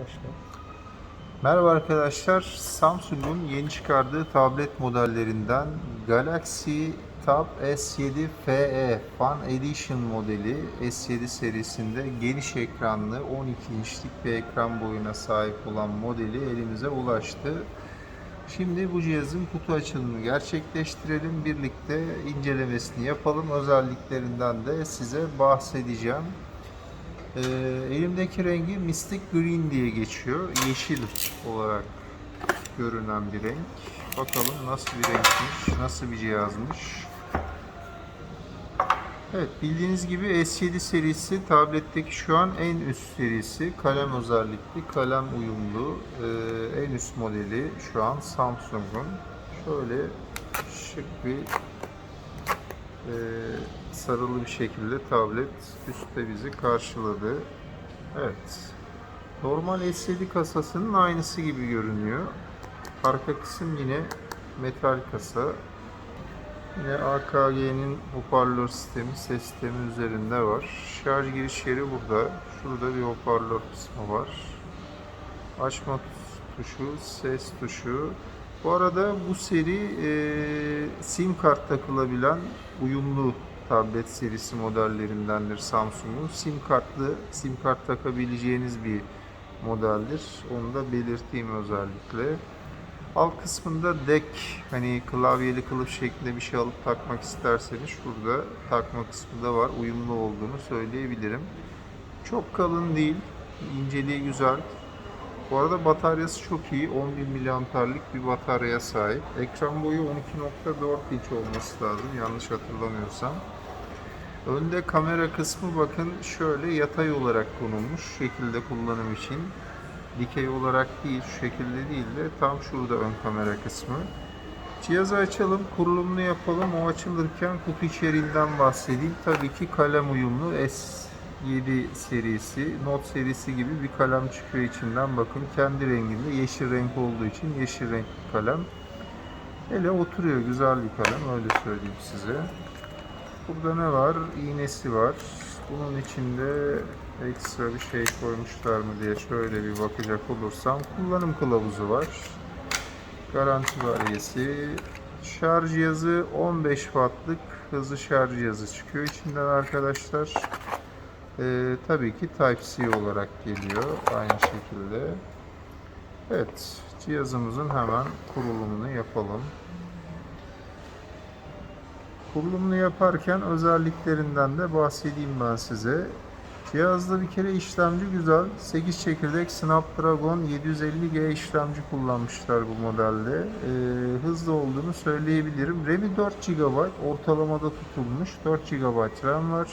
Başla. Merhaba arkadaşlar. Samsung'un yeni çıkardığı tablet modellerinden Galaxy Tab S7 FE Fan Edition modeli S7 serisinde geniş ekranlı 12 inçlik bir ekran boyuna sahip olan modeli elimize ulaştı. Şimdi bu cihazın kutu açılımını gerçekleştirelim. Birlikte incelemesini yapalım. Özelliklerinden de size bahsedeceğim. Ee, elimdeki rengi Mystic Green diye geçiyor. Yeşil olarak görünen bir renk. Bakalım nasıl bir renkmiş, nasıl bir cihazmış. Evet bildiğiniz gibi S7 serisi tabletteki şu an en üst serisi. Kalem özellikli, kalem uyumlu. Ee, en üst modeli şu an Samsung'un. Şöyle şık bir e, sarılı bir şekilde tablet üstte bizi karşıladı. Evet. Normal S7 kasasının aynısı gibi görünüyor. Arka kısım yine metal kasa. Yine AKG'nin hoparlör sistemi, ses sistemi üzerinde var. Şarj giriş yeri burada. Şurada bir hoparlör kısmı var. Açma tuşu, ses tuşu. Bu arada bu seri e, SIM kart takılabilen uyumlu tablet serisi modellerindendir Samsung'un. SIM kartlı, SIM kart takabileceğiniz bir modeldir. Onu da belirteyim özellikle. Alt kısmında deck hani klavyeli kılıf şeklinde bir şey alıp takmak isterseniz şurada takma kısmı da var. Uyumlu olduğunu söyleyebilirim. Çok kalın değil. inceliği güzel. Bu arada bataryası çok iyi. 10.000 mAh'lik bir bataryaya sahip. Ekran boyu 12.4 inç olması lazım yanlış hatırlamıyorsam. Önde kamera kısmı bakın şöyle yatay olarak konulmuş şekilde kullanım için. Dikey olarak değil, şu şekilde değil de tam şurada ön kamera kısmı. Cihazı açalım, kurulumunu yapalım. O açılırken kutu içeriğinden bahsedeyim. Tabii ki kalem uyumlu S7 serisi, Note serisi gibi bir kalem çıkıyor içinden. Bakın kendi renginde yeşil renk olduğu için yeşil renk bir kalem. Hele oturuyor güzel bir kalem öyle söyleyeyim size. Burada ne var? İğnesi var. Bunun içinde ekstra bir şey koymuşlar mı diye şöyle bir bakacak olursam kullanım kılavuzu var. Garanti belgesi. Şarj cihazı 15 wattlık hızlı şarj cihazı çıkıyor içinden arkadaşlar. Ee, tabii ki Type-C olarak geliyor aynı şekilde. Evet cihazımızın hemen kurulumunu yapalım. Kurulumunu yaparken özelliklerinden de bahsedeyim ben size. Cihazda bir kere işlemci güzel. 8 çekirdek Snapdragon 750G işlemci kullanmışlar bu modelde. Ee, hızlı olduğunu söyleyebilirim. RAM'i 4 GB ortalamada tutulmuş. 4 GB RAM var.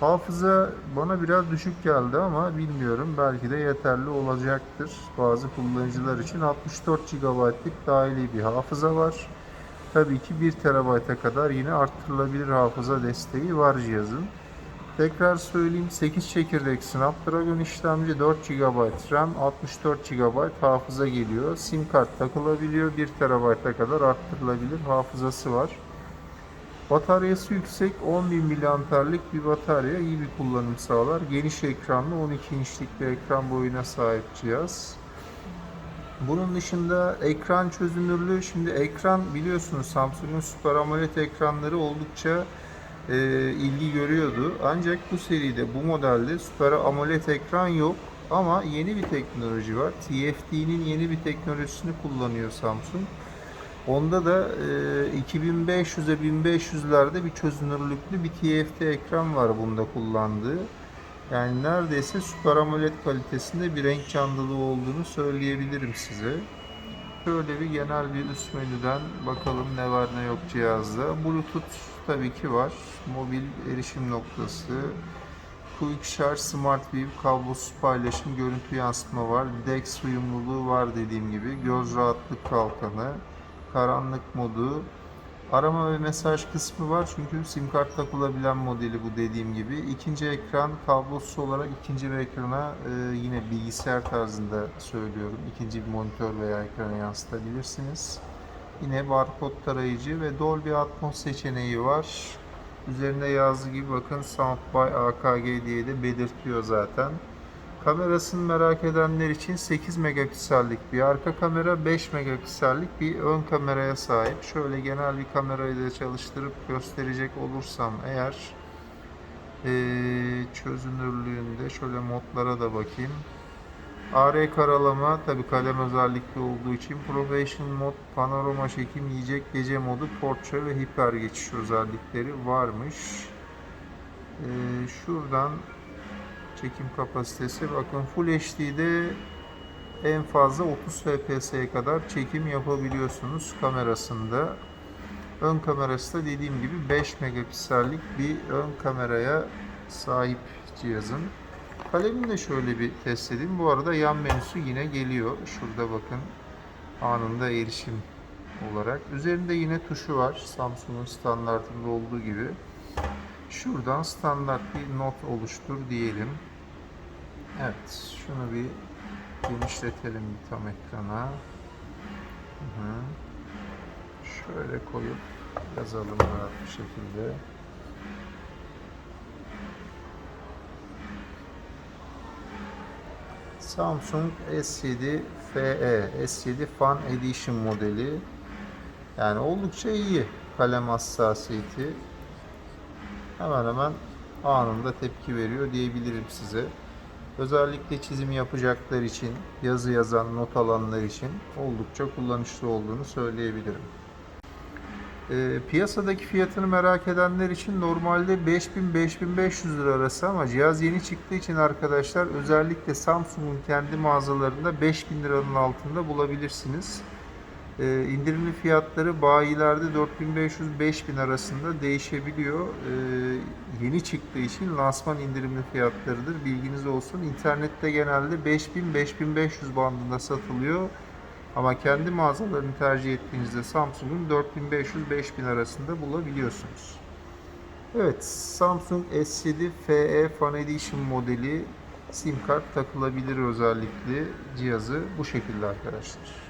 Hafıza bana biraz düşük geldi ama bilmiyorum. Belki de yeterli olacaktır. Bazı kullanıcılar için 64 GB'lık dahili bir hafıza var. Tabii ki 1 TB'a kadar yine arttırılabilir hafıza desteği var cihazın. Tekrar söyleyeyim 8 çekirdek Snapdragon işlemci 4 GB RAM 64 GB hafıza geliyor. SIM kart takılabiliyor 1 TB'a kadar arttırılabilir hafızası var. Bataryası yüksek 10.000 mAh'lik bir batarya iyi bir kullanım sağlar. Geniş ekranlı 12 inçlik bir ekran boyuna sahip cihaz. Bunun dışında ekran çözünürlüğü şimdi ekran biliyorsunuz Samsung'un Super AMOLED ekranları oldukça e, ilgi görüyordu. Ancak bu seride bu modelde Super AMOLED ekran yok ama yeni bir teknoloji var. TFT'nin yeni bir teknolojisini kullanıyor Samsung. Onda da e, 2500'e 1500'lerde bir çözünürlüklü bir TFT ekran var bunda kullandığı. Yani neredeyse Super AMOLED kalitesinde bir renk canlılığı olduğunu söyleyebilirim size. Şöyle bir genel bir üst menüden bakalım ne var ne yok cihazda. Bluetooth tabii ki var. Mobil erişim noktası. Quick Charge Smart View kablosuz paylaşım görüntü yansıtma var. DeX uyumluluğu var dediğim gibi. Göz rahatlık kalkanı. Karanlık modu. Arama ve mesaj kısmı var çünkü sim kart takılabilen modeli bu dediğim gibi. İkinci ekran kablosuz olarak ikinci bir ekrana e, yine bilgisayar tarzında söylüyorum. İkinci bir monitör veya ekrana yansıtabilirsiniz. Yine barkod tarayıcı ve Dolby Atmos seçeneği var. Üzerinde yazdığı gibi bakın Sound by AKG diye de belirtiyor zaten. Kamerasını merak edenler için 8 megapiksellik bir arka kamera, 5 megapiksellik bir ön kameraya sahip. Şöyle genel bir kamerayı da çalıştırıp gösterecek olursam eğer eee, çözünürlüğünde şöyle modlara da bakayım. AR karalama tabi kalem özellikli olduğu için Professional mod, panorama çekim, yiyecek gece modu, portre ve hiper geçiş özellikleri varmış. Ee, şuradan çekim kapasitesi bakın Full HD'de en fazla 30 FPS'ye kadar çekim yapabiliyorsunuz kamerasında. Ön kamerası da dediğim gibi 5 megapiksellik bir ön kameraya sahip cihazın. Kalemini de şöyle bir test edeyim. Bu arada yan menüsü yine geliyor. Şurada bakın anında erişim olarak. Üzerinde yine tuşu var. Samsung'un standartında olduğu gibi. Şuradan standart bir not oluştur diyelim. Evet, şunu bir genişletelim bir tam ekrana. Hı hı. Şöyle koyup yazalım rahat bir şekilde. Samsung S7 FE, S7 Fan Edition modeli. Yani oldukça iyi kalem hassasiyeti. Hemen hemen anında tepki veriyor diyebilirim size. Özellikle çizim yapacaklar için, yazı yazan, not alanlar için oldukça kullanışlı olduğunu söyleyebilirim. E, piyasadaki fiyatını merak edenler için normalde 5000-5500 lira arası ama cihaz yeni çıktığı için arkadaşlar özellikle Samsung'un kendi mağazalarında 5000 liranın altında bulabilirsiniz. E, indirimli fiyatları bayilerde 4500-5000 arasında değişebiliyor. E, yeni çıktığı için lansman indirimli fiyatlarıdır. Bilginiz olsun. İnternette genelde 5000-5500 bandında satılıyor. Ama kendi mağazalarını tercih ettiğinizde Samsung'un 4500-5000 arasında bulabiliyorsunuz. Evet, Samsung S7 FE Fan Edition modeli SIM kart takılabilir özellikli cihazı bu şekilde arkadaşlar.